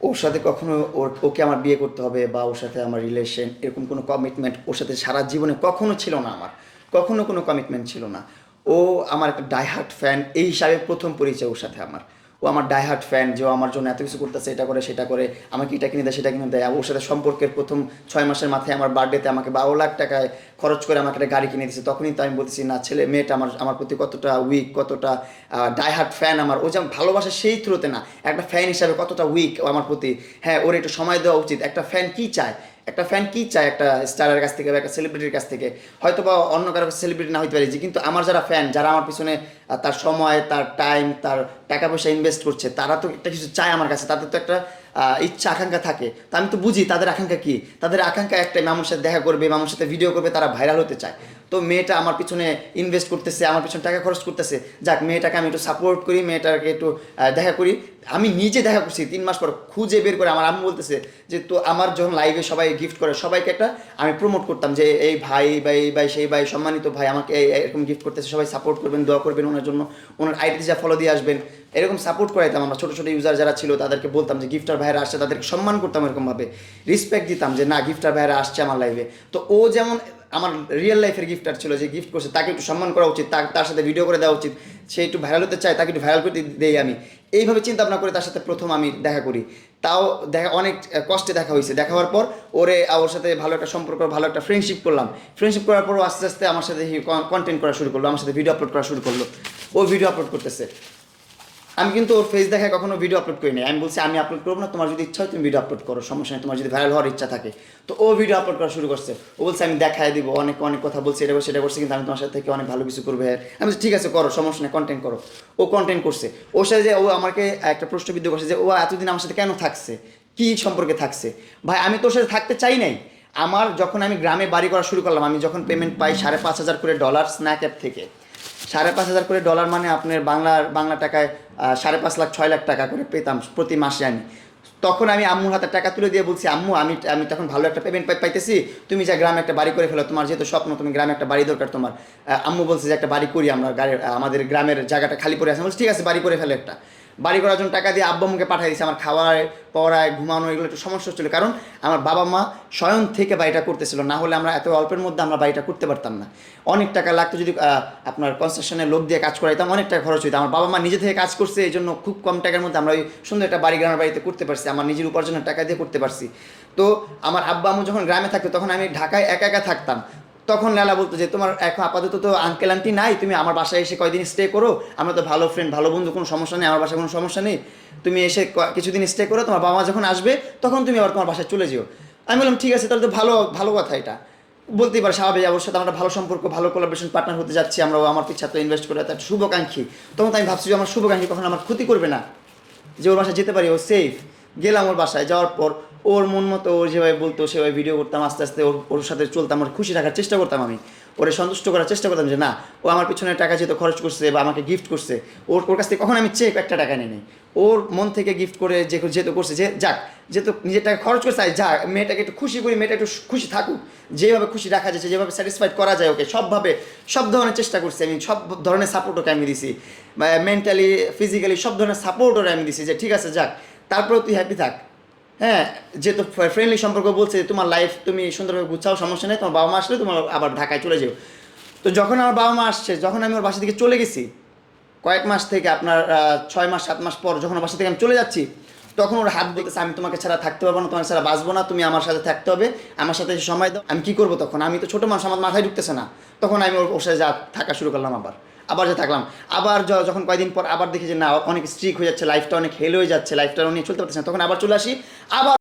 ওর সাথে কখনো ওর, ওকে আমার বিয়ে করতে হবে বা ওর সাথে আমার রিলেশন এরকম কোনো কমিটমেন্ট ওর সাথে সারা জীবনে কখনো ছিল না আমার। কখনো কোনো কমিটমেন্ট ছিল না। ও আমার একটা ডাইহার্ট ফ্যান এই হিসাবে প্রথম পরিচয় ওর সাথে আমার। ও আমার ডাইহার্ট ফ্যান যে ও আমার জন্য এত কিছু করতেছে, এটা করে, সেটা করে, আমাকে এটা কিনে দেয়, সেটা কিনে দেয়। ওর সাথে সম্পর্কের প্রথম ছয় মাসের মাথায় আমার বার্থডেতে আমাকে বারো লাখ টাকায় খরচ করে আমাকে একটা গাড়ি কিনে দিয়েছে। তখনই তো আমি বলতেছি, না, ছেলে, মেয়েটা আমার আমার প্রতি কতটা উইক কতটা ডাইহার্ট ফ্যান আমার। ও যেমন ভালোবাসে সেই থ্রুতে না, একটা ফ্যান হিসাবে কতটা উইক আমার প্রতি। হ্যাঁ ওর একটু সময় দেওয়া উচিত। একটা ফ্যান কি চায়? একটা ফ্যান কি চায় একটা স্টারের কাছ থেকে বা একটা সেলিব্রিটির কাছ থেকে? হয়তো বা অন্য কারও সেলিব্রিটি না হইতে পারে, যে কিন্তু আমার যারা ফ্যান যারা আমার পিছনে তার সময়, তার টাইম তার টাকা পয়সা ইনভেস্ট করছে, তারা তো একটা কিছু চায় আমার কাছে, তাদের তো একটা ইচ্ছা, আকাঙ্ক্ষা থাকে। তা আমি তো বুঝি, তাদের আকাঙ্ক্ষা কি? তাদের আকাঙ্ক্ষা একটাই, মামুর সাথে দেখা করবে, মামুর সাথে ভিডিও করবে, তারা ভাইরাল হতে চায়। তো মেয়েটা আমার পিছনে ইনভেস্ট করতেছে, আমার পিছনে টাকা খরচ করতেছে। যাক, মেয়েটাকে আমি একটু সাপোর্ট করি, মেয়েটাকে একটু দেখা করি। আমি নিজে দেখা করছি, তিন মাস পর খুঁজে বের করে আমার আম্মু বলতেছে যে, তো আমার যখন লাইভে সবাই গিফট করে, সবাইকে একটা আমি প্রমোট করতাম যে, এই ভাই বা এই ভাই, সেই ভাই, সম্মানিত ভাই আমাকে এরকম গিফট করতেছে, সবাই সাপোর্ট করবেন, দোয়া করবেন ওনার জন্য। ওনার আইডিতে যা ফলো দিয়ে আসবেন। এরকম সাপোর্ট করাইতাম আমরা, ছোটো ছোটো ইউজার যারা ছিল, তাদেরকে বলতাম যে গিফটার ভাইরা আসছে, তাদেরকে সম্মান করতাম এরকমভাবে। রেসপেক্ট দিতাম যে, না গিফটার ভাইরা আসছে আমার লাইভে তো ও যেমন আমার রিয়েল লাইফের গিফটার ছিল যে গিফট করছে, তাকে একটু সম্মান করা উচিত তার সাথে ভিডিও করে দেওয়া উচিত। সে একটু ভাইরাল হতে চায়, তাকে একটু ভাইরাল করতে দেই আমি। এইভাবে চিন্তা ভাবনা করে তার সাথে প্রথম আমি দেখা করি। তাও দেখা অনেক কষ্টে দেখা হয়েছে। দেখা হওয়ার পর ওরে ওর সাথে ভালো একটা সম্পর্ক, ভালো একটা ফ্রেন্ডশিপ করলাম। ফ্রেন্ডশিপ করার পর আস্তে আস্তে আমার সাথে কন্টেন্ট করা শুরু করল, আমার সাথে ভিডিও আপলোড করা শুরু করল। ও ভিডিও আপলোড করতেছে। আমি কিন্তু ওর ফেস দেখায় কখনো ভিডিও আপলোড করি নাই। আমি বলছি আমি আপলোড করব না। তোমার যদি ইচ্ছা হয় তুমি ভিডিও আপলোড করো সমস্যা নেই। তোমার যদি ভাইরাল হওয়ার ইচ্ছা থাকে। তো ও ভিডিও আপলোড করা শুরু করছে। ও বলছে আমি দেখায় দিব অনেক অনেক কথা বলছি এটা সেটা করছে কিন্তু আমি তোমার সাথে থেকে অনেক ভালো কিছু করবে আমি বলছি, ঠিক আছে করো সমস্যা নেই কন্টেন্ট করো। ও কন্টেন্ট করছে। ওর সাথে যে ও আমাকে একটা প্রশ্নবিদ্ধ করছে যে ও এতদিন আমার সাথে কেন থাকছে? কি সম্পর্কে থাকছে? ভাই আমি তোর সাথে থাকতে চাই নাই। আমার যখন আমি গ্রামে বাড়ি করা শুরু করলাম আমি যখন পেমেন্ট পাই সাড়ে পাঁচ হাজার করে ডলার স্ন্যাক অ্যাপ থেকে সাড়ে পাঁচ হাজার করে ডলার মানে আপনার বাংলার, বাংলা টাকায় সাড়ে পাঁচ লাখ, ছয় লাখ টাকা করে পেতাম প্রতি মাসে আমি। তখন আমি আম্মুর হাতে টাকা তুলে দিয়ে বলছি, আম্মু, আমি আমি তখন ভালো একটা পেমেন্ট পাইতেছি। তুমি যা গ্রামে একটা বাড়ি করে ফেলো, তোমার যেহেতু স্বপ্ন, তুমি গ্রামে একটা বাড়ি দরকার তোমার। আম্মু বলছে যে, একটা বাড়ি করি আমরা গাড়ি আমাদের গ্রামের জায়গাটা খালি করে আছে। বলছি, ঠিক আছে, বাড়ি করে ফেলো একটা। বাড়ি করার জন্য টাকা দিয়ে আব্বা মুখে পাঠিয়ে দিয়েছে, আমার খাওয়ায়, পড়ায় ঘুমানো এগুলো একটু সমস্যা হচ্ছিল। কারণ আমার বাবা মা স্বয়ং থেকে বাড়িটা করতেছিল, না হলে আমরা এত অল্পের মধ্যে আমরা বাড়িটা করতে পারতাম না। অনেক টাকা লাগতো যদি আপনার কনস্ট্রাকশনের লোক দিয়ে কাজ করাইতাম, অনেক টাকা খরচ হইতো। আমার বাবা মা নিজে থেকে কাজ করছে, এই জন্য খুব কম টাকার মধ্যে আমরা ওই সুন্দর একটা বাড়ি গ্রামের বাড়িতে করতে পারছি, আমার নিজের উপার্জনের টাকা দিয়ে করতে পারছি। তো আমার আব্বা আম্মু যখন গ্রামে থাকতো, তখন আমি ঢাকায় একা একা থাকতাম। তখন লালা বলতো যে, তোমার এখন আপাতত তো আঙ্কেল আন্টি নাই, তুমি আমার বাসায় এসে কয়দিন স্টে করো। আমরা তো ভালো ফ্রেন্ড ভালো বন্ধু, কোনো সমস্যা নেই, আমার বাসায় কোনো সমস্যা নেই। তুমি এসে কিছুদিন স্টে করো, তোমার বাবা যখন আসবে, তখন তুমি আবার তোমার বাসায় চলে যেও। আমি বললাম, ঠিক আছে, তাহলে তো ভালো ভালো কথা এটা। বলতেই পারে স্বাভাবিক সাথে আমরা ভালো সম্পর্ক, ভালো কোলাবরেশন পার্টনার হতে যাচ্ছি, আমরা আমার পিছা তো ইনভেস্ট করে, তার শুভাকাঙ্ক্ষী। তখন তো আমি ভাবছি যে, আমার শুভাকাঙ্ক্ষী কখন আমার ক্ষতি করবে না। যে ওর বাসায় যেতে পারি, ও সেফ গেলাম ওর বাসায়, যাওয়ার পর ওর মন মতো ওর যেভাবে বলতো, সেভাবে ভিডিও করতাম, আস্তে আস্তে ওর ওর সাথে চলতাম, ওর খুশি রাখার চেষ্টা করতাম আমি। ওরে সন্তুষ্ট করার চেষ্টা করতাম যে, না, ও আমার পিছনে টাকা যেহেতু খরচ করছে বা আমাকে গিফট করছে, ওর ওর কাছ থেকে কখন আমি চেক একটা টাকা নিই ওর মন থেকে গিফট করে যে, যেহেতু করছে, যে, যাক, যেহেতু নিজের টাকা খরচ করছে আয় যা, মেয়েটাকে একটু খুশি করি, মেয়েটা একটু খুশি থাকুক। যেভাবে খুশি রাখা যাচ্ছে, যেভাবে স্যাটিসফাইড করা যায় ওকে, সবভাবে, সব ধরনের চেষ্টা করছি আমি, সব ধরনের সাপোর্ট ওকে আমি দিছি। মেন্টালি ফিজিক্যালি সব ধরনের সাপোর্ট ওরে আমি দিছি যে, ঠিক আছে, যাক, তারপরেও তুই হ্যাপি থাক। হ্যাঁ যেহেতু ফ্রেন্ডলি সম্পর্ক বলছে, তোমার লাইফ তুমি সুন্দরভাবে গুছাও, সমস্যা নেই, তোমার বাবা মা আসলে তোমার আবার ঢাকায় চলে যাও। তো যখন আমার বাবা মা আসছে, যখন আমি ওর বাসা থেকে চলে গেছি, কয়েক মাস থেকে আপনার ছয় মাস, সাত মাস পর যখন বাসা থেকে আমি চলে যাচ্ছি, তখন ওর হাত দেখেছে আমি তোমাকে ছাড়া থাকতে পারব না, তোমার ছাড়া বাঁচবো না, তুমি আমার সাথে থাকতে হবে, আমার সাথে সময় দাও। আমি কি করব তখন? আমি তো ছোটো মানুষ, আমার মাথায় ঢুকতেছে না। তখন আমি ওর ওর সাথে যা থাকা শুরু করলাম আবার। আবার যে থাকলাম। আবার যখন কয়েকদিন পর আবার দেখি যে না, অনেক স্ট্রিক হয়ে যাচ্ছে লাইফটা অনেক হেল হয়ে যাচ্ছে লাইফটা অনেক চলতে পারতেছে না, তখন আবার চলে আসি, আবার